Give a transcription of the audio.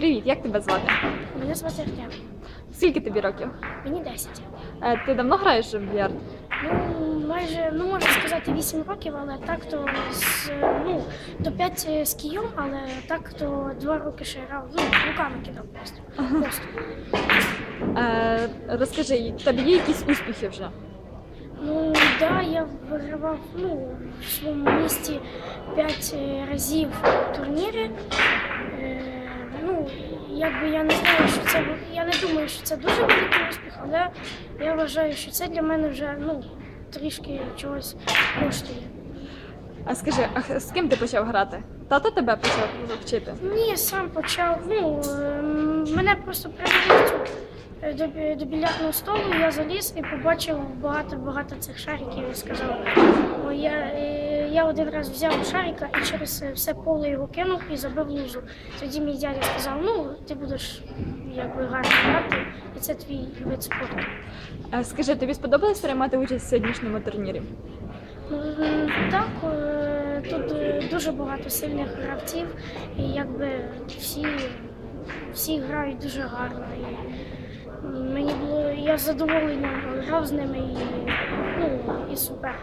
Привіт, як тебе звати? Мене звати Артем. Скільки тобі років? Мені 10. Е, Ти давно граєш в більярд? Ну, майже, ну можна сказати, 8 років, але так то з ну, до 5 з києм, але так то 2 роки ще грав, ну, руками кидав просто. просто. Е, Розкажи, в тебе є якісь успіхи вже? Ну, да, я вигравав ну, в своєму місті 5 разів турніри. Е, якби я не знаю, що це я не думаю, що це дуже великий успіх, але я вважаю, що це для мене вже ну, трішки чогось коштує. А скажи, а з ким ти почав грати? Тато тебе почав вчити? Ні, сам почав. Ну, ем, мене просто привели е, до, бі- до більярдного столу, я заліз і побачив багато-багато цих шариків і сказав, я, е, я один раз взяв шарика і через е, все поле його кинув і забив лузу. Тоді мій дядя сказав, ну, ти будеш якби гарно грати, і це твій вид спорту. Скажи, тобі сподобалось приймати участь в сьогоднішньому турнірі? Ну, Так, е, тут е, дуже багато сильних гравців, і якби всі, всі грають дуже гарно. І мені було я з задоволенням грав з ними і, ну, і супер.